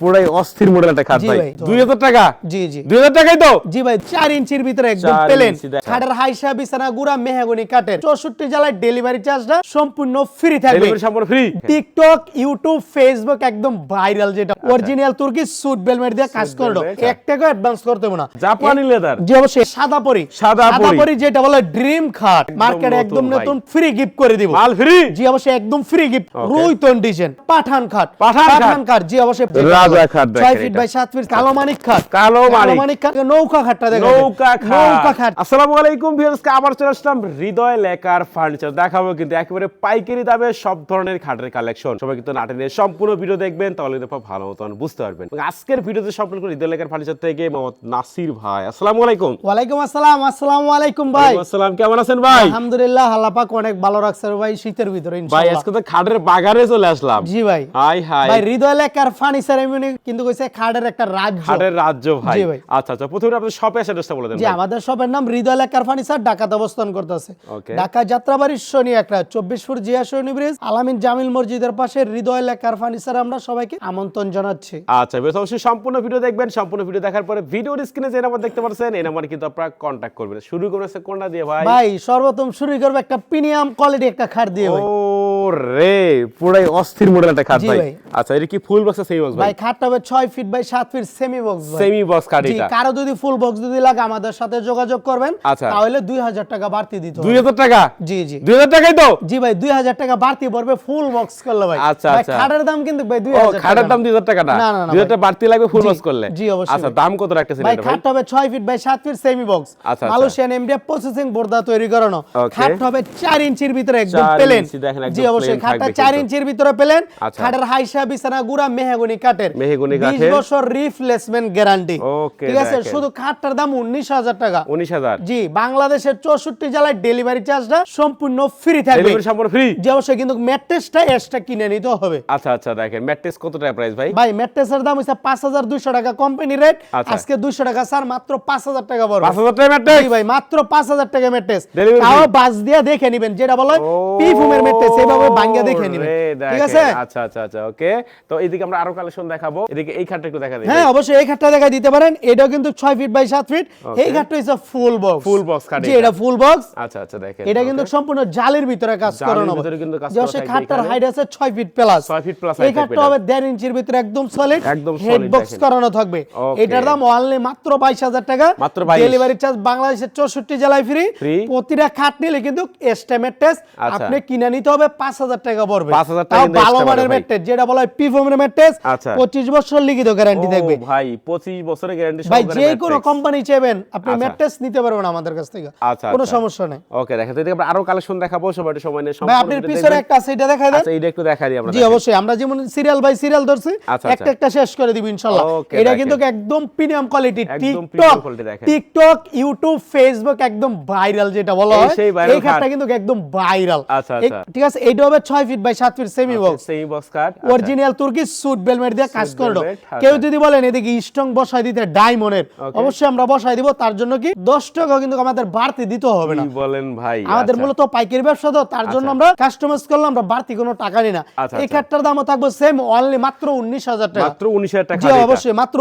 পুরাই অস্থির মডেল একটা খাট ভাই। ভাই, তো- দুই হাজার টাকা? জি জি। দুই হাজার টাকাই তো? জি ভাই চার ইঞ্চির ভিতরে একদম পেলেন খাটের হাইসা বিছানা গুড়া মেহাগনি কাটের চৌষট্টি জেলায় ডেলিভারি চার্জটা সম্পূর্ণ ফ্রি থাকবে। ডেলিভারি সম্পূর্ণ ফ্রি টিকটক ইউটিউব ফেসবুক একদম ভাইরাল যেটা। অরিজিনাল তুর্কি সুট বেলমেট দিয়ে কাজ করল। এক অ্যাডভান্স করতে হবে না। জাপানি লেদার জি অবশ্যই। সাদা পরি। সাদা পরি। যেটা বলে ড্রিম খাট। মার্কেটে একদম নতুন ফ্রি গিফট করে দিব। মাল ফ্রি জি অবশ্যই। একদম ফ্রি গিফট রুইতন ডিজাইন পাঠান খাট। পাঠান। খাট? জি অবশ্যই। রাজা খাট দেখেন ছয় ফিট বাই সাত ফিট কালো মানিক খাট কালো মানিক। খাট নৌকা খাটটা দেখেন নৌকা নৌকা খাট খাট আসসালামু আলাইকুম ভিউয়ার্স আবার চলে আসলাম হৃদয় লেকার ফার্নিচার দেখাবো কিন্তু একেবারে পাইকারি দামে সব ধরনের খাটের কালেকশন সবাই কিন্তু নাটে সম্পূর্ণ ভিডিও দেখবেন তাহলে কিন্তু ভালো মতন বুঝতে পারবেন। আজকের ভিডিওতে সম্পূর্ণ হৃদয় লেকার ফার্নিচার থেকে মোহাম্মদ নাসির ভাই। আসসালামু আলাইকুম। ওয়ালাইকুম আসসালাম আসসালামু আলাইকুম ভাই। আসসালাম কেমন আছেন ভাই? আলহামদুলিল্লাহ আল্লাহ পাক অনেক ভালো রাখছে ভাই শীতের ভিতরে ভাই আজকে তো খাটের বাগারে চলে আসলাম। জি ভাই। Hi hi. ভাই হৃদয় লেখার ফার্নিচার কিন্তু কইছে খাটের একটা রাজ্য। খাটের রাজ্য ভাই। আচ্ছা আচ্ছা প্রথমে শপে অ্যাড্রেসটা বলে দেন জি। আমাদের শপের নাম হৃদয় লেখার ফার্নিচার ঢাকাতে অবস্থান করতেছে। ঢাকা যাত্রাবাড়ির শনি একটা চব্বিশ ফুট জিয়া শনি ব্রিজ আলামিন জামিল মসজিদের পাশে হৃদয় লেখার ফার্নিচার আমরা সবাইকে আমন্ত্রণ জানাচ্ছি। আচ্ছা বেশ অবশ্যই সম্পূর্ণ ভিডিও দেখবেন সম্পূর্ণ ভিডিও দেখার পরে ভিডিওর স্ক্রিনে যে নাম্বার দেখতে পাচ্ছেন এই নাম্বারে কিন্তু আপনারা কন্ট্যাক্ট করবেন। শুরু করেছে কোনটা দিয়ে ভাই? ভাই সর্বপ্রথম শুরু করব একটা প্রিমিয়াম কোয়ালিটি একটা খাট দিয়ে ভাই। ও রে পুরাই অস্থির মডেল একটা খাট ভাই। ভাই। আচ্ছা এটা কি ফুল বক্স সেমি বক্স ভাই? ভাই খাটটা হবে ছয় ফিট বাই সাত feet semi box semi box খাট এটা। কারও যদি ফুল বক্স যদি লাগে আমাদের সাথে যোগাযোগ করবেন। আচ্ছা। তাহলে দুই হাজার টাকা বাড়তি দিতে দুই হবে হাজার টাকা? জি জি। দুই হাজার টাকাই তো? জি ভাই দুই হাজার টাকা বাড়তি পড়বে ফুল বক্স করলে ভাই। আচ্ছা, আচ্ছা। খাটের দাম কিন্তু ভাই দুই ও হাজার খাটের দাম দুই হাজার টাকা না? না, না, না, দুই হাজার টাকা বাড়তি লাগবে ফুল বক্স করলে? জি, অবশ্যই। আচ্ছা দাম কত রাখতেছেন ভাই খাটটা হবে ছয় ফিট বাই সাত feet semi box. Malaysian MDF processing বোর্ডা তৈরি করানো. খাটটা হবে চার ইঞ্চির ভিতরে একদম পেলেন ইঞ্চি দেখেন, একদম জি অবশ্যই খাটটা থাকবে ইঞ্চির ভিতরে পেলেন। আচ্ছা। খাটের হাইসা বিছানা গুড়া মেহগনি কাঠের। মেহগনি বিশ কাঠের। বছর রিপ্লেসমেন্ট গ্যারান্টি ঠিক আছে? শুধু খাটটার দাম উনিশ হাজার টাকা। উনিশ হাজার। জি বাংলাদেশের চৌষট্টি জেলায় ডেলিভারি চার্জটা সম্পূর্ণ ফ্রি থাকবে। ডেলিভারি সম্পূর্ণ ফ্রি জি অবশ্যই কিন্তু ম্যাট্রেসটা এক্সট্রা কিনে নিতে হবে। আচ্ছা আচ্ছা দেখেন। ম্যাট্রেস কত টাকা প্রাইস ভাই? ভাই ম্যাট্রেসের দাম হচ্ছে পাঁচ হাজার দুইশো টাকা কোম্পানি রেট। আজকে দুইশো টাকা স্যার মাত্র পাঁচ হাজার টাকা টাকা ম্যাট্রেস? জি ভাই মাত্র টাকা ম্যাট্রেস। তাও free? দিয়ে দেখে নিবেন যেটা বলে পি ফুমের ম্যাট্রেস। এইভাবে ভাঙ্গা দেখে নিবেন ঠিক আছে? আচ্ছা আচ্ছা আচ্ছা ওকে। তো এইদিকে আমরা আরও কালেকশন দেখাবো। এদিকে এই খাটটা একটু দেখা দিই। হ্যাঁ অবশ্যই এই খাটটা দেখা দিতে পারেন। এটাও কিন্তু ছয় ফিট বাই সাত ফিট এই খাটটা হচ্ছে ফুল বক্স Full box খাট জি এটা। ফুল বক্স আচ্ছা আচ্ছা দেখেন। এটা কিন্তু সম্পূর্ণ জালের ভিতরে কাজ করানো হবে। ভিতরে কিন্তু কাজ করা সে থাকবে খাটটার হাইট আছে 6 ফিট প্লাস 6 feet plus এই খাটটা হবে 1.5 ইঞ্চির ভিতরে একদম সলিড একদম হেড বক্স করানো থাকবে। এটার দাম অনলি মাত্র 22000 টাকা। মাত্র 22 ডেলিভারি চার্জ বাংলাদেশের 64 জেলায় ফ্রি প্রতিটা খাট নিলে কিন্তু এস্টিমেট টেস্ট আচ্ছা। আপনি কিনে নিতে হবে 5000 টাকা পড়বে। 5,000 টাকা ভালো মানের ম্যাট্রেস যেটা বলা হয় পিফোমের ম্যাট্রেস আচ্ছা। 25 বছর লিখিত গ্যারান্টি থাকবে। ভাই 25 বছরের গ্যারান্টি ভাই যে কোনো কোম্পানি চাইবেন আপনি আচ্ছা। ম্যাট্রেস নিতে পারবেন আমাদের কাছ থেকে। আচ্ছা, কোনো আচ্ছা। সমস্যা নেই। ওকে দেখেন তো আমরা আরও কালেকশন দেখাবো সবাই একটু সময় নিয়ে ভাই আপনার পিছনে একটা আছে এটা দেখাই দেন। আচ্ছা এইটা একটু দেখা দিই আমরা জি অবশ্যই আমরা যেমন সিরিয়াল বাই সিরিয়াল ধরছি আচ্ছা, একটা একটা শেষ করে দিব ইনশাআল্লাহ এটা কিন্তু একদম premium quality TikTok. TikTok YouTube Facebook একদম ভাইরাল যেটা বলা হয় এই খাটটা কিন্তু একদম ভাইরাল আচ্ছা, আচ্ছা। ঠিক আছে এইটা হবে 6 feet by 7 feet semi box সেই বক্স কাট অরিজিনাল তুর্কি সুট বেলমেট দিয়ে কাজ করল আচ্ছা। কেউ যদি বলেন এদিকে স্ট্রং বসাই দিতে ডায়মন্ডের অবশ্যই আমরা বসাই দিব তার জন্য কি 10 টাকা কিন্তু আমাদের বাড়তি দিতে হবে না বলেন ভাই আমাদের আচ্ছা। মূলত পাইকারি ব্যবসা তো তার জন্য আচ্ছা। আমরা কাস্টমাইজ করলাম আমরা বাড়তি কোনো টাকা নিই না এই। খাটটার দামও থাকবে সেম অনলি মাত্র উনিশ হাজার টাকা মাত্র 19000 টাকা জি অবশ্যই মাত্র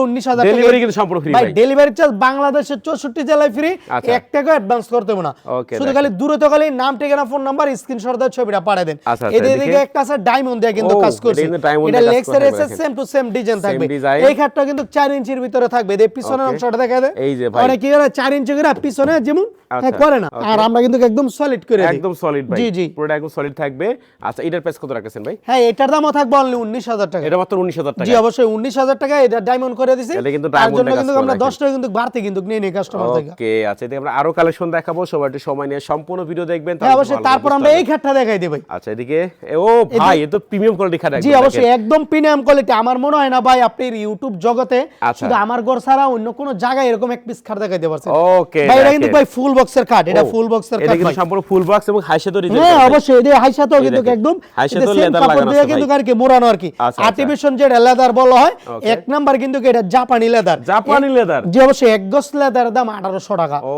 Delivery কিন্তু সম্পূর্ণ free ভাই। ডেলিভারি চার্জ বাংলাদেশের চৌষট্টি জেলায় ফ্রি আচ্ছা। এক টাকা অ্যাডভান্স করতে হবে না শুধু খালি দূরত খালি নাম ঠিকানা ফোন নাম্বার স্ক্রিনশট দিয়ে ছবিটা পাঠিয়ে দেন আচ্ছা, আচ্ছা, একটা আছে ডায়মন্ড দিয়ে কিন্তু কাজ করছে। এটা লেক্সের এসে সেম টু সেম ডিজাইন থাকবে। এই খাটটা কিন্তু 4 ইঞ্চির ভিতরে থাকবে। এই পিছনের অংশটা দেখা যায়। এই যে ভাই। অনেক কি করে 4 ইঞ্চি করে পিছনে যেমন হ্যাঁ, করে না। আর আমরা কিন্তু একদম সলিড করে একদম সলিড ভাই। জি, জি। পুরোটা একদম সলিড থাকবে। আচ্ছা এটার প্রাইস কত রাখছেন ভাই? হ্যাঁ এটার দামও থাকবে অনলি উনিশ হাজার টাকা। এটা মাত্র 19000 টাকা। জি অবশ্যই উনিশ হাজার টাকা এটা ডায়মন্ড করে দিছি। এটা কিন্তু কাজ কিন্তু আমরা দেখেন। দশ টাকা কিন্তু বাড়তি কিন্তু নিয়ে নিই কাস্টমার থেকে। ওকে আচ্ছা এদিকে আমরা আরও কালেকশন দেখাবো। সবাই একটু সময় নিয়ে সম্পূর্ণ ভিডিও দেখবেন হ্যাঁ তাহলে অবশ্যই তারপর আমরা এই। খাটটা দেখাই দিই ভাই। আচ্ছা এদিকে ও ভাই এ তো প্রিমিয়াম কোয়ালিটি খাট জি অবশ্যই একদম প্রিমিয়াম কোয়ালিটি আমার মনে হয় না ভাই আপনি ইউটিউব জগতে আচ্ছা। শুধু আমার ঘর ছাড়া অন্য কোনো জায়গায় এরকম এক পিস খাট দেখাইতে পারছেন। ওকে ভাই এটা কিন্তু ভাই ফুল বক্সের খাট এটা ফুল বক্সের এটা কিন্তু সম্পূর্ণ ফুল বক্স এবং হাইসে তো হ্যাঁ অবশ্যই এই হাইসাতেও এই কিন্তু একদম এটা same leather কাপড় লাগানো আছে কিন্তু ভাই। আর কি মোড়ানো আর কি আচ্ছা, আচ্ছা। আর্টিফিশিয়াল যেটা লেদার বলা হয় এক নাম্বার কিন্তু এটা? জাপানি লেদার জাপানি লেদার জি অবশ্যই এক গজ লেদার দাম আঠারোশো টাকা। ও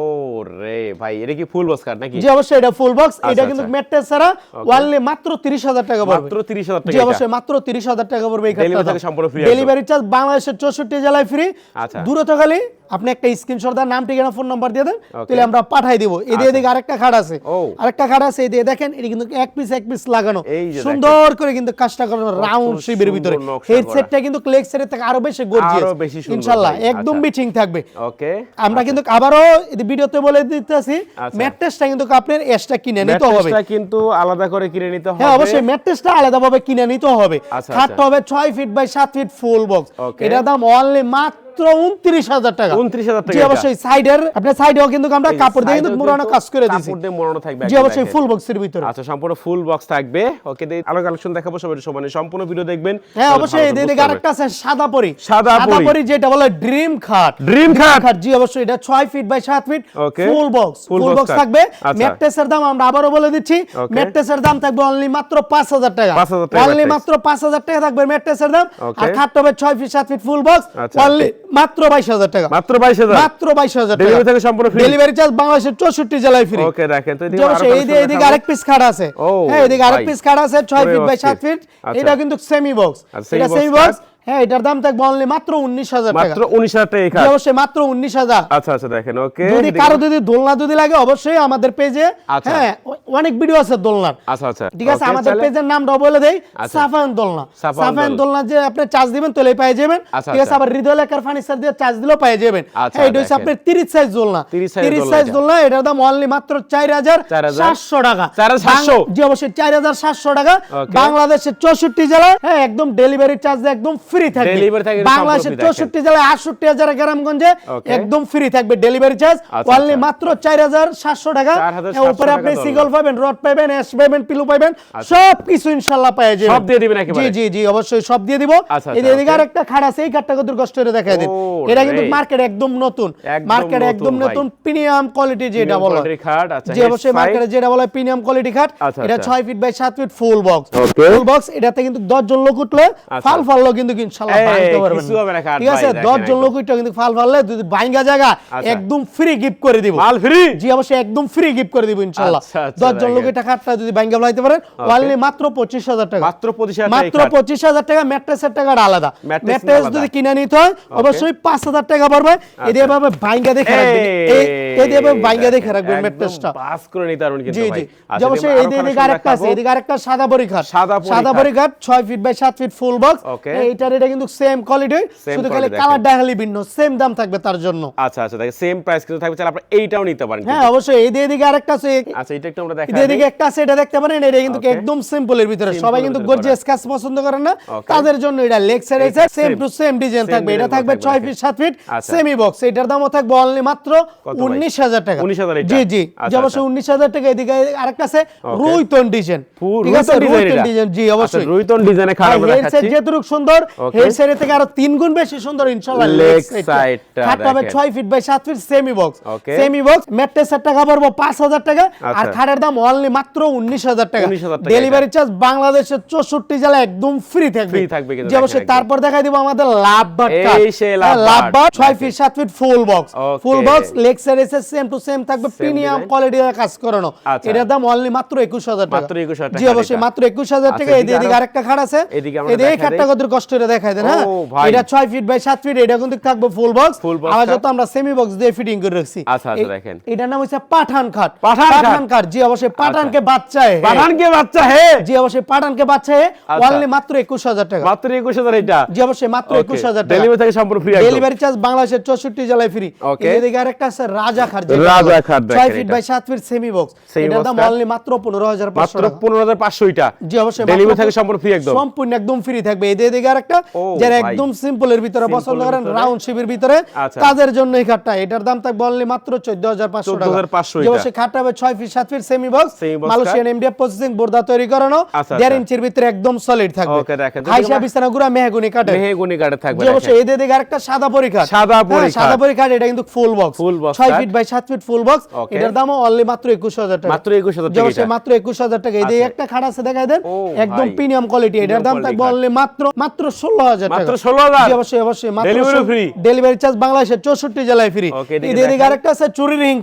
রে ভাই এটা কি ফুল বক্স কাট নাকি? জি অবশ্যই এটা ফুল বক্স এটা আচ্ছা, কিন্তু আচ্ছা। ম্যাট্রেস ছাড়া ওয়ানলি মাত্র তিরিশ হাজার টাকা পড়বে। মাত্র 30000 টাকা জি অবশ্যই মাত্র তিরিশ হাজার টাকা পড়বে এই ডেলিভারি থেকে সম্পূর্ণ ফ্রি ডেলিভারি চার্জ বাংলাদেশের চৌষট্টি জেলায় ফ্রি আচ্ছা। দূরত খালি আপনি একটা স্ক্রিনশট দেন নাম ঠিকানা ফোন নাম্বার দিয়ে দেন। তাহলে আমরা পাঠাই দিব। এদিকে আচ্ছা। এদিকে আরেকটা খাট আছে। আরেকটা খাট আছে এদিকে দেখেন এটা কিন্তু এক পিস এক পিস লাগানো। সুন্দর করে কিন্তু কাজটা করানো রাউন্ড শিবের ভিতরে। হেডসেটটা কিন্তু লেক্সারের থেকে আরও বেশি গর্জিয়াস ইনশাআল্লাহ একদম আচ্ছা। বিচিং থাকবে। ওকে। আমরা কিন্তু আবারও এই ভিডিওতে বলে দিতেছি আচ্ছা। ম্যাট্রেসটা কিন্তু আপনার এক্সট্রা কিনে নিতে হবে। ম্যাট্রেসটা কিন্তু আলাদা করে কিনে নিতে হবে। হ্যাঁ অবশ্যই ম্যাট্রেসটা আলাদাভাবে কিনে নিতে হবে। আচ্ছা, খাটটা আচ্ছা। হবে ছয় ফিট বাই সাত ফিট ফুল বক্স. এটার দাম অনলি মাত্র উনত্রিশ হাজার টাকা। 29,000 টাকা অবশ্যই সাইডের আপনার সাইডেও কিন্তু আমরা কাপড় দিয়ে কিন্তু মুড়ানো কাজ করে দিছি। কাপড় দিয়ে মোড়ানো থাকবে জি অবশ্যই ফুল বক্সের ভিতরে। আচ্ছা সম্পূর্ণ ফুল বক্স থাকবে। ওকে আলো কালেকশন দেখাবো সবাই সমানে সম্পূর্ণ ভিডিও দেখবেন। হ্যাঁ অবশ্যই ভালো এদিকে আরেকটা আছে সাদা পরি। সাদা পরি। যেটা বলে ড্রিম খাট ড্রিম খাট খাট জি অবশ্যই এটা ছয় ফিট বাই সাত feet full box full box থাকবে। আচ্ছা। ম্যাট্রেসের দাম আমরা আবারও বলে দিচ্ছি। ম্যাট্রেসের দাম থাকবে অনলি মাত্র পাঁচ হাজার টাকা। 5,000 টাকা অনলি মাত্র পাঁচ হাজার টাকা থাকবে ম্যাট্রেসের দাম। আর খাট হবে ছয় ফিট সাত ফিট ফুল বক্স আচ্ছা। অনলি মাত্র বাইশ হাজার টাকা। মাত্র বাইশ হাজার? মাত্র বাইশ হাজার টাকা। ডেলিভারি থেকে সম্পূর্ণ ফ্রি ডেলিভারি চার্জ বাংলাদেশের চৌষট্টি জেলায় ফ্রি ওকে দেখেন তো এদিকে এদিকে আরেক পিস খাট আছে। হ্যাঁ এদিকে আরেক পিস খাট আছে ছয় ফিট বাই সাত ফিট আচ্ছা। এটা কিন্তু সেমি বক্স এটা সেমি বক্স হ্যাঁ এটার দাম থাকবে অনলি মাত্র উনিশ হাজার টাকা। মাত্র উনিশ হাজার টাকা অবশ্যই মাত্র উনিশ হাজার। আচ্ছা আচ্ছা দেখেন ওকে যদি কারও যদি দোলনা যদি লাগে অবশ্যই আমাদের পেজে আচ্ছা। হ্যাঁ অনেক ভিডিও আছে দোলনার। আচ্ছা আচ্ছা। ঠিক আছে? আমাদের তাহলে- পেজের নামটাও বলে দেই। আচ্ছা। সাফান দোলনা। সাফান দোলনা। যে আপনি চার্জ দিবেন তোলে পেয়ে যাবেন। আচ্ছা, ঠিক আছে? আচ্ছা। আবার হৃদয় লেখার ফার্নিচার দিয়ে চার্জ দিলেও পেয়ে যাবেন। হ্যাঁ এটা হচ্ছে আপনার 30 সাইজ দোলনা। 30 size 30 দোলনা সাইজ দোলনা এটার দাম অনলি মাত্র 4000 4,000 700 টাকা। 4,700 জি অবশ্যই 4700 টাকা. বাংলাদেশের 64 জেলা হ্যাঁ একদম ডেলিভারি চার্জ একদম ফ্রি থাকবে। থাকে বাংলাদেশের free থাকবে। 64 জেলায় 68000 গ্রামগঞ্জে একদম ফ্রি থাকবে ডেলিভারি চার্জ অনলি। মাত্র 4700 টাকা। 4,700 এর উপরে আপনি দোলনা। পাবেন রড পাবেন এস পাবেন পিলু পাবেন সব কিছু ইনশাআল্লাহ পেয়ে যাবেন সব দিয়ে দিবেন জি একেবারে? জি জি অবশ্যই সব দিয়ে দিব। আচ্ছা, আচ্ছা, এদিকে okay. আরেকটা খাট আছে এই খাটটা কত কষ্ট করে দেখায় দিন। এটা কিন্তু মার্কেট একদম নতুন। মার্কেট একদম নতুন প্রিমিয়াম কোয়ালিটি যেটা বলা। খাট, আচ্ছা, জি অবশ্যই মার্কেটে যেটা বলা প্রিমিয়াম কোয়ালিটি খাট আচ্ছা, এটা আচ্ছা। 6 feet by 7 feet full box. Full box এটাতে কিন্তু 10 জন লোক উঠলে আচ্ছা। ফাল ফাললো কিন্তু ইনশাআল্লাহ ভাঙতে পারবেন কিছু হবে না খাট ঠিক আছে ভাই, 10 জন লোক উঠলে কিন্তু ফাল ফাললে যদি ভাঙা জায়গা আচ্ছা। একদম ফ্রি গিফট করে দিব। মাল ফ্রি জি অবশ্যই একদম ফ্রি গিফট করে দিব ইনশাআল্লাহ 10 জন দেখেন। লোকের টাকাটা যদি ফেলাইতে পারেন মাত্র 25000 টাকা। মাত্র পঁচিশ হাজার টাকা এই মাত্র পঁচিশ হাজার টাকা ম্যাট্রেসের টাকাটা আলাদা। ম্যাট্রেস যদি কিনে নিতে হয় অবশ্যই পাঁচ হাজার টাকা পড়বে। এদের ভাবে বাইঙ্গা দেখে রাখবেন। এদের ভাবে বাইঙ্গা দেখে রাখবেন ম্যাট্রেসটা। বাস করে নিতে পারবেন কিন্তু জি জি। আচ্ছা, অবশ্যই এদিকে আরেকটা আছে। এদিকে আরেকটা সাদা সাদা খাট। ছয় ফিট বাই সাত ফিট ফুল বক্স এইটার এটা কিন্তু সেম কোয়ালিটি শুধু খালি quality কালারটা খালি ভিন্ন সেম দাম থাকবে তার জন্য। আচ্ছা আচ্ছা সেম প্রাইস কিন্তু থাকবে। চাইলে আপনারা এইটাও নিতে পারেন হ্যাঁ অবশ্যই। এই দিকে আরেকটা আছে। আচ্ছা এটা একটু আমরা দেখাই একটা আছে এটা দেখতে পারেন এটা কিন্তু. একদম সিম্পলের ভিতরে। সবাই কিন্তু গর্জিয়াস কাজ পছন্দ করেন না। তাদের জন্য এটা লেগ সাইড এইটা সেম টু সেম ডিজাইন থাকবে। এটা থাকবে থাকবে, 6 ফিট 7 ফিট আচ্ছা। সেমি বক্স এটার দামও থাকবে অনলি মাত্র কত ভাই? 19000 টাকা। 19,000 এটা? জি জি। আচ্ছা, যে অবশ্যই 19000 টাকা। এদিকে আরেকটা আছে রুইতন ডিজাইন ঠিক আছে রুইতন? ডিজাইন জি আচ্ছা, অবশ্যই। রুইতন ডিজাইনে খাট আমরা হেড সাইড সুন্দর Okay. হেড সাইডের থেকে আরও তিন গুণ বেশি সুন্দর ইনশাআল্লাহ লেগ খাট পাবে দেখেন। 6 feet by 7 feet semi box semi box ম্যাট্রেসের টাকা পড়ব 5000 টাকা। আর আচ্ছা। খাটের দাম অনলি মাত্র 19000 টাকা। 19,000 টাকা ডেলিভারি চার্জ বাংলাদেশের 64 জেলা একদম ফ্রি থাকবে। থাকবে যে অবশ্যই তারপর দেখাই দিব আমাদের লাভ বাট লাভ বাট। 6 feet 7 feet full box full box leg এসে সেম টু সেম থাকবে প্রিমিয়াম কোয়ালিটি কাজ করানো। আচ্ছা। এটার দাম অনলি মাত্র 21000 টাকা। মাত্র 21,000 জি অবশ্যই। মাত্র 21000 টাকা আচ্ছা, এদিকে এদিকে আরেকটা খাট আছে। এদিকে আমরা দেখাই খাটটা কত কষ্ট এটা দেখাই দেন হ্যাঁ? এটা ছয় ফিট বাই সাত ফিট এটা কিন্তু থাকবে ফুল বক্স আবার যত আমরা সেমি বক্স দিয়ে ফিটিং করে রাখছি। আচ্ছা, আচ্ছা, দেখেন। এটার নাম হচ্ছে পাঠান খাট পাঠান খাট? আচ্ছা। খাট জি অবশ্যই পাঠানকে বাচ্চায় পাঠান কে বাচ্চা হে জি অবশ্যই পাঠানকে বাচ্চায় আচ্ছা। অনলি মাত্র 21000 টাকা। মাত্র একুশ হাজার এটা? জি অবশ্যই মাত্র 21000 টাকা। ডেলিভারি থেকে সম্পূর্ণ ফ্রি ডেলিভারি চার্জ বাংলাদেশের 64 জেলায় ফ্রি. এদিকে আরেকটা আছে রাজা খাট রাজা দেখেন 6 feet by 7 feet semi box এটার দাম অনলি মাত্র 15500 মাত্র টাকা। পনেরো হাজার পাঁচশো এটা। জি অবশ্যই ডেলিভারি থেকে সম্পূর্ণ ফ্রি একদম। সম্পূর্ণ একদম ফ্রি থাকবে। এই দিয়ে দিকে আরেকটা যারা ভাই। একদম সিম্পলের ভিতরে পছন্দ করেন রাউন্ড শিপের ভিতরে আচ্ছা। তাদের জন্য এই খাটটা। এটার দাম থাকবে অনলি মাত্র 14500 টাকা। 14,500 যে এটা। অবশ্যই খাটটা হবে 6 feet 7 feet semi box Semi Malaysian MDF processing বোর্ডা তৈরি করানো আচ্ছা, 1.5 আচ্ছা। ইঞ্চির ভিতরে একদম সলিড থাকবে। দেখেন। হাইসা বিছানা গুড়া মেহগুনি কাটে মেহেগুনি থাকবে যে অবশ্যই দিকে আরেকটা সাদা পরীক্ষা। সাদা পরী সাদা পরীক্ষা। এটা কিন্তু full box box 6 feet by 7 feet full box এটার দামও অনলি মাত্র 21000 টাকা। মাত্র 21,000 যে টাকা অবশ্যই। মাত্র 21000 টাকা। এই আচ্ছা। একটা খাট আছে দেখাই দেন। একদম প্রিমিয়াম কোয়ালিটি এটার দাম থাকবে অনলি মাত্র মাত্র ষোলো হাজার মাত্র টাকা 16,000? অবশ্যই অবশ্যই মাত্র Delivery free? ডেলিভারি চার্জ বাংলাদেশের চৌষট্টি জেলায় ফ্রি এদিকে এদিকে আরেকটা আছে চুরির রিং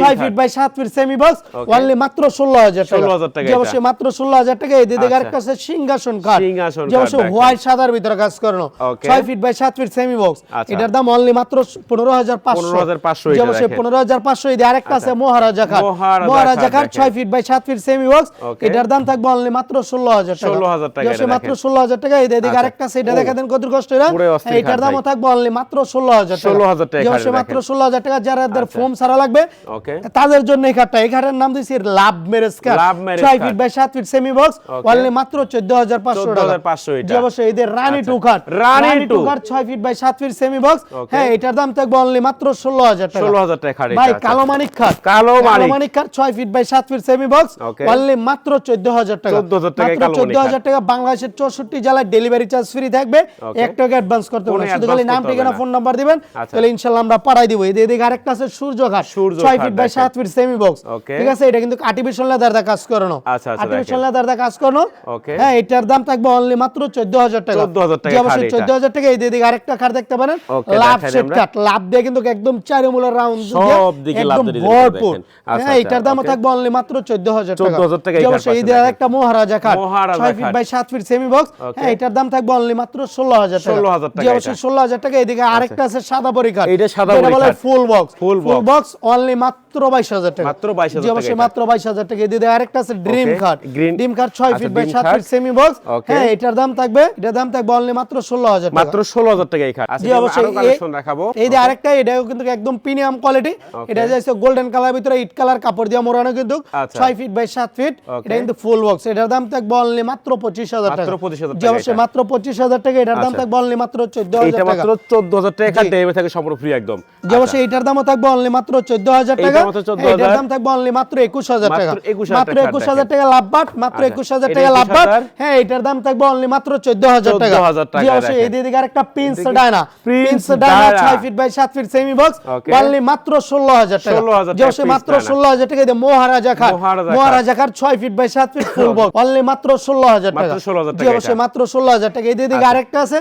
ছয় ফিট বাই সাত ফিট সেমি বক্স অনলি মাত্র ষোলো হাজার টাকা। 16,000 টাকা জি, মাত্র ষোলো হাজার টাকা এদিকে আচ্ছা। আরেকটা আছে সিংহাসন কাঠ সিংহাসন যে অবশ্যই। হোয়াইট সাদার ভিতরে কাজ করানো। ছয় ফিট বাই সাত ফিট সেমি বক্স আচ্ছা। এটার দাম অনলি মাত্র পনেরো হাজার পাঁচশো। 15,500 যে অবশ্যই পনেরো হাজার পাঁচশো এদিকে আরেকটা আছে মহারাজা কাঠ মহারাজা মহারাজা কাঠ কাঠ ছয় ফিট বাই সাত ফিট সেমি বক্স এটার দাম থাকবে অনলি মাত্র ষোলো হাজার টাকা। 16,000 টাকা যে মাত্র ষোলো হাজার টাকা এদিকে আচ্ছা। আরেকটা আছে এটা দেখা দেন কত কষ্ট এরা। এটার দামও থাকবে অনলি মাত্র ষোলো হাজার টাকা। 16,000 টাকা যে মাত্র ষোলো হাজার টাকা যারা আচ্ছা। ফোম সারা লাগবে তাদের জন্য এই কাঠটা এই কাঠের নাম দিয়েছি লাভ কাঠ লাভ ছয় কাঠ। ফিট বাই সাত ফিট সেমি বক্স. অনলি মাত্র চোদ্দ হাজার পাঁচশো টাকা 14,500 এটা। যে অবশ্যই এদের রানী। টু রানী টু টু। কাঠ ছয় ফিট বাই সাত ফিট সেমি বক্স হ্যাঁ এটার দাম থাকবে অনলি মাত্র ষোলো হাজার টাকা 16,000 টাকা খাট ভাই আচ্ছা। কালো মানিক খাট কালো মানিক। মানিক খাট ছয় ফিট বাই সাত ফিট সেমি বক্স. অনলি মাত্র চোদ্দ হাজার টাকা 14,000 টাকায় মাত্র কালো মানিক চোদ্দ হাজার টাকা বাংলাদেশের চৌষট্টি জেলায় ডেলিভারি চার্জ ফ্রি থাকবে Okay. এক টাকা অ্যাডভান্স করতে হবে শুধু খালি নাম ঠিকানা ফোন নাম্বার দিবেন আচ্ছা। তাহলে ইনশাল্লাহ আমরা পাঠাই দিব এদিকে আরেকটা আছে সূর্য ঘাট সূর্য ছয় ফিট বাই দেখেন। সাত ফিট সেমি বক্স ঠিক আছে এটা কিন্তু আর্টিফিশিয়াল লেদার দা কাজ করানো আচ্ছা, আচ্ছা, আর্টিফিশিয়াল লেদার দা কাজ করানো Okay. হ্যাঁ এটার দাম থাকবে অনলি মাত্র চোদ্দ হাজার টাকা। 14,000 টাকা অবশ্যই খাট এটা। চোদ্দ হাজার টাকা এই দিকে আরেকটা খাট দেখতে পারেন। লাভ সেট কাট লাভ দিয়ে কিন্তু একদম চারি মূলের রাউন্ড সব দিকে লাভ দিয়ে ভরপুর। আচ্ছা, হ্যাঁ আচ্ছা, এটার okay. থাকবে অনলি মাত্র চোদ্দ হাজার টাকা। 14,000 টাকা এই অবশ্যই এই দিয়ে। একটা মহারাজা মহারাজা ছয় ফিট বাই সাত ফিট সেমি বক্স হ্যাঁ এটার দাম থাকবে অনলি মাত্র ষোলো হাজার টাকা। 16,000 টাকা অবশ্যই এটা। ষোলো হাজার টাকা এদিকে আরেকটা আছে সাদা কাঠ এইটা সাদা বলে full box full. Box only মাত্র বাইশ হাজার টাকা। মাত্র 22,000 টাকা অবশ্যই এটা। মাত্র বাইশ হাজার টাকা। এদিকে আরেকটা আছে ড্রিম green- ড্রিম ছয় আচ্ছা, ফিট বাই dream সাত card। ফিট সেমি বক্স হ্যাঁ এটার দাম থাকবে এটার দাম থাকবে অনলি মাত্র ষোলো হাজার টাকা। মাত্র 16,000 টাকা এই খাট আচ্ছা জি আরও কালেকশন দেখাবো। এই যে আরেকটা এটাও কিন্তু একদম প্রিমিয়াম কোয়ালিটি এটা যাচ্ছে গোল্ডেন কালার ভিতরে ইট কালার কাপড় দিয়ে মোড়ানো কিন্তু আচ্ছা। ছয় ফিট বাই সাত ফিট এটা কিন্তু ফুল বক্স এটার দাম থাকবে অনলি মাত্র পঁচিশ হাজার মাত্র টাকা জি অবশ্যই মাত্র পঁচিশ হাজার টাকা এটার দাম আচ্ছা। থাকবে অনলি মাত্র চোদ্দ হাজার এটা মাত্র 14,000 টাকা ডেলিভারি থাকে সম্পূর্ণ ফ্রি একদম। যে অবশ্যই এটার দামও থাকবে অনলি মাত্র চোদ্দ হাজার এইটার টাকা। এটার দাম থাকবে অনলি মাত্র একুশ হাজার টাকা। মাত্র একুশ হাজার টাকা লাভ বাট মাত্র আচ্ছা, একুশ হাজার টাকা লাভ বাট হ্যাঁ এটার দাম থাকবে অনলি মাত্র চোদ্দ হাজার টাকা। জি অবশ্যই। এই দিকে আরেকটা প্রিন্স ডায়না প্রিন্স ডায়না ছয় ফিট বাই সাত ফিট সেমি বক্স অনলি মাত্র ষোলো হাজার টাকা। 16,000 যে অবশ্যই মাত্র ষোলো হাজার টাকা দিয়ে মহারাজা খাট। মহারাজা খাট। ছয় ফিট বাই সাত ফিট ফুল বক্স অনলি মাত্র ষোলো হাজার টাকা। জি অবশ্যই মাত্র ষোলো হাজার টাকা। এই দিকে আরেকটা আছে।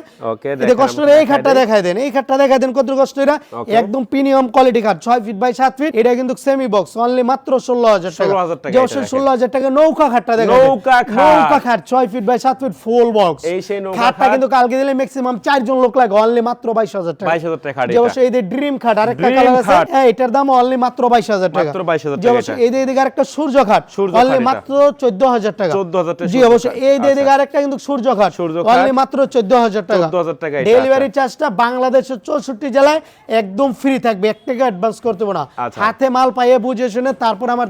এদিকে কষ্ট এই খাটটা দেখাই দেন এই খাটটা দেখাই দেন কত কষ্ট এরা। একদম প্রিমিয়াম কোয়ালিটি কাঠ ছয় ফিট বাই সাত ফিট এটা কিন্তু সেমি বক্স অনলি মাত্র ষোলো হাজার টাকা। 16,000 টাকা যে এটা অবশ্যই দেখেন। ষোলো হাজার টাকা নৌকা খাটটা দেখেন। নৌকা নৌকা খাট ছয় ফিট বাই সাত ফিট ফুল বক্স এই সেই নৌকা খাটটা কিন্তু কালকে দিলে ম্যাক্সিমাম চারজন লোক লাগে অনলি মাত্র বাইশ হাজার টাকা। 22,000 টাকা খাট যে এটা। অবশ্যই এই ড্রিম খাট আরেকটা কালার আছে। হ্যাঁ এটার দাম অনলি মাত্র বাইশ হাজার টাকা। মাত্র 22,000 যে টাকা এই যে আরেকটা সূর্য খাট। সূর্য অনলি মাত্র চোদ্দ হাজার টাকা। 14,000 টাকা জি অবশ্যই। এই যে। আরেকটা কিন্তু সূর্য খাট। সূর্য অনলি মাত্র চোদ্দ হাজার টাকা। 14,000 টাকা ডেলিভারি চার্জটা বাংলাদেশের চৌষট্টি জেলায় একদম ফ্রি থাকবে। এক টাকা অ্যাডভান্স করতে না। আচ্ছা। হাতে মাল পাইয়ে বুঝে শুনে তারপর আমার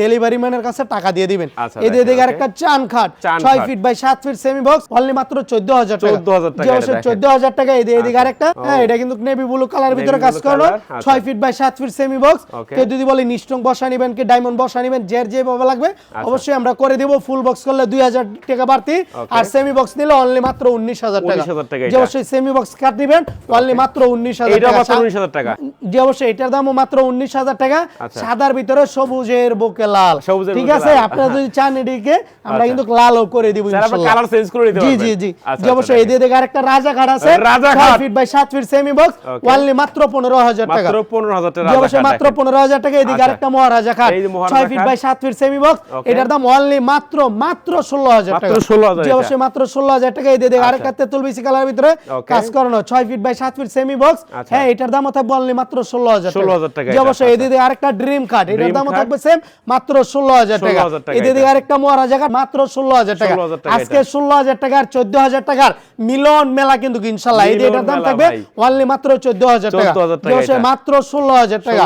ডেলিভারি ম্যানের কাছে টাকা দিয়ে দিবেন। আচ্ছা, এই যে দেখেন, আরেকটা চান খাট চান ছয় ফিট বাই সাত ফিট সেমি বক্স অনলি মাত্র চোদ্দ হাজার টাকা। 14,000 টাকা চোদ্দ হাজার টাকা। এই যে এদিকে আরেকটা হ্যাঁ এটা কিন্তু নেভি ব্লু কালার ভিতরে কাজ করানো। আচ্ছা। ছয় ফিট বাই সাত ফিট সেমি বক্স. কেউ যদি বলে নিস্টং বসা নিবেন কি ডায়মন্ড বসা নিবেন যার যেভাবে লাগবে অবশ্যই আমরা করে দিব ফুল বক্স করলে দুই হাজার টাকা বাড়তি। আর সেমি বক্স নিলে অনলি মাত্র উনিশ হাজার টাকা। 19,000 টাকা যে অবশ্যই সেমি বক্স কাট নিবেন অনলি মাত্র উনিশ হাজার এটা টাকা। মাত্র 19,000 টাকা। জি অবশ্যই এটার দামও মাত্র উনিশ হাজার টাকা। আচ্ছা। সাদার ভিতরে সবুজের বুকে লাল? ঠিক আছে আপনারা যদি চান এদিকে আমরা আচ্ছা। কিন্তু লালও করে দিব ইনশাআল্লাহ। কালার চেঞ্জ করে দিতে জি জি জি। আচ্ছা, জি অবশ্যই। আচ্ছা, এই দিকে আরেকটা রাজা ঘাট আছে। রাজা ঘাট। ফিট বাই সাত ফিট সেমি বক্স Okay. মাত্র পনেরো হাজার টাকা। মাত্র 15,000 টাকা অবশ্যই মাত্র পনেরো হাজার টাকা। এদিকে আচ্ছা। আরেকটা মহারাজা মহারাজা ছয় ফিট বাই সাত ফিট সেমি বক্স এটার দাম অনলি মাত্র মাত্র ষোলো হাজার মাত্র টাকা। 16,000 জি অবশ্যই মাত্র ষোলো হাজার টাকা। এই দিকে আচ্ছা। আরেকটা তেতুল বিসি কালার ভিতরে কাজ করানো ছয় ফিট বাই সাত ফিট সেমি বক্স আচ্ছা। হ্যাঁ এটার দাম থাকবে অনলি মাত্র ষোলো হাজার 16,000 টাকা জি অবশ্যই এই আচ্ছা। দিকে আরেকটা ড্রিম কাট এটার দামও থাকবে সেম মাত্র ষোলো হাজার টাকা। 16,000 টাকা এই দিকে আরেকটা মহারাজা খাট মাত্র ষোলো হাজার টাকা আজকে ষোলো হাজার টাকার চোদ্দ হাজার টাকার মিলন মেলা কিন্তু ইনশাল্লাহ। এই এটার দাম থাকবে। অনলি মাত্র চোদ্দ হাজার টাকা। 14,000 টাকা জি অবশ্যই এটা। মাত্র ষোলো হাজার টাকা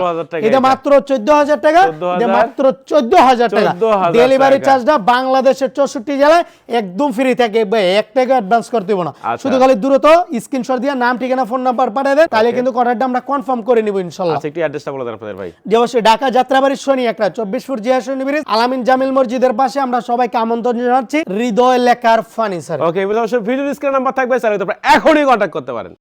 এটা। মাত্র চোদ্দ হাজার টাকা। এটা মাত্র চোদ্দ হাজার টাকা। ডেলিভারি চার্জটা বাংলাদেশের চৌষট্টি জেলায় একদম ফ্রি থাকে। এক টাকা অ্যাডভান্স করতে হবে না। আচ্ছা। শুধু খালি দ্রুত স্ক্রিনশট দিয়ে নাম ঠিকানা ফোন নাম্বার পাঠিয়ে দেয় তাহলে কিন্তু অর্ডারটা আমরা কনফার্ম করে নিব ইনশাল্লাহ। আচ্ছা একটু অ্যাড্রেসটা বলে দেন আপনাদের ভাই। যে অবশ্যই ঢাকা যাত্রাবাড়ির শনি একটা চব্বিশ ফুট জিয়া ব্রিজ আলামিন জামিল মসজিদের পাশে আমরা সবাইকে আমন্ত্রণ জানাচ্ছি। হৃদয় লেখার furniture okay video description number থাকবে, স্যার এখনই কন্ট্যাক্ট করতে পারেন।